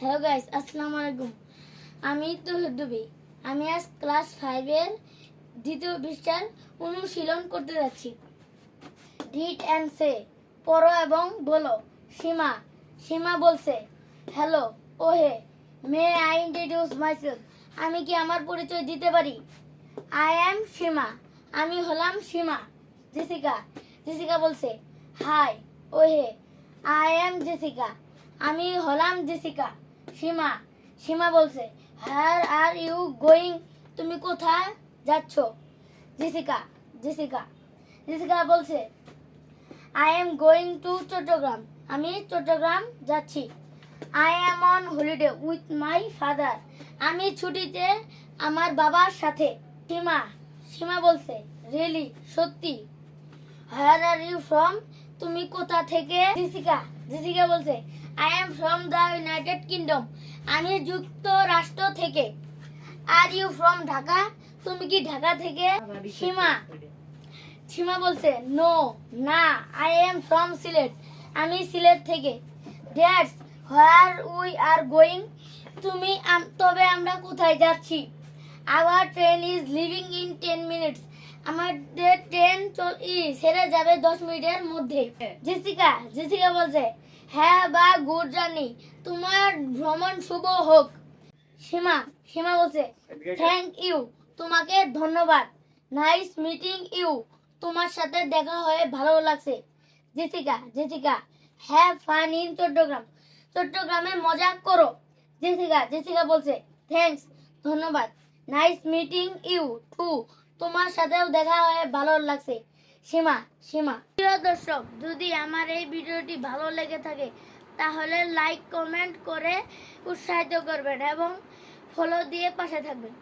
Hello guys, আসসালামু আলাইকুম। আমি তহিদ দুবি। আমি আজ ক্লাস ফাইভের দ্বিতীয় পৃষ্ঠার অনুশীলন করতে যাচ্ছি। ডিট অ্যান্ড সে পড়ো এবং বলো। সীমা সীমা বলছে হ্যালো ওহে মে আই ইন্ট্রোডিউস মাইসেলফ আমি কি আমার পরিচয় দিতে পারি? I am Seema. আমি হলাম সীমা। জেসিকা। জেসিকা বলছে হাই ওহে আই অ্যাম জেসিকা। আমি হলাম জেসিকা। সীমা সীমা বলছে হার আর ইউ গোয়িং তুমি কোথায় যাচ্ছ? জেসিকা জেসিকা জেসিকা বলছে I am going to Chattogram আমি চট্টগ্রাম যাচ্ছি। I am on holiday with my father আমি ছুটিতে আমার বাবার সাথে। সীমা সীমা বলছে রিয়েলি সত্যি? হায়ার আর ইউ ফ্রম তুমি কোথা থেকে? জেসিকা জেসিকা বলছে I am from the United Kingdom আমি যুক্তরাষ্ট্র থেকে। Are you from Dhaka? তুমি কি ঢাকা থেকে? সীমা সীমা বলছে নো না আই এম ফ্রম সিলেট। আমি সিলেট থেকে। That's where we are going তুমি তবে আমরা কোথায় যাচ্ছি? Our train is leaving in ten minutes আমাদের চল ই সেরে যাবে দশ মিনিটের মধ্যে। জেসিকা জেসিকা বলছে হ্যাঁ বা গুড জার্নি তোমার ভ্রমণ শুভ হোক। সীমা সীমা বলছে থ্যাংক ইউ তোমাকে ধন্যবাদ। নাইস মিটিং ইউ তোমার সাথে দেখা হয়ে ভালো লাগছে। Jessica Jessica have fun in Chattogram চট্টগ্রামে মজা করো। জেসিকা জেসিকা বলছে থ্যাঙ্কস ধন্যবাদ। নাইস মিটিং ইউ টু তোমার সাথেও দেখা হয়ে ভালো লাগছে। সীমা সীমা। প্রিয় দর্শক, যদি আমার এই ভিডিওটি ভালো লেগে থাকে, তাহলে লাইক কমেন্ট করে উৎসাহিত করবেন এবং ফলো দিয়ে পাশে থাকবেন।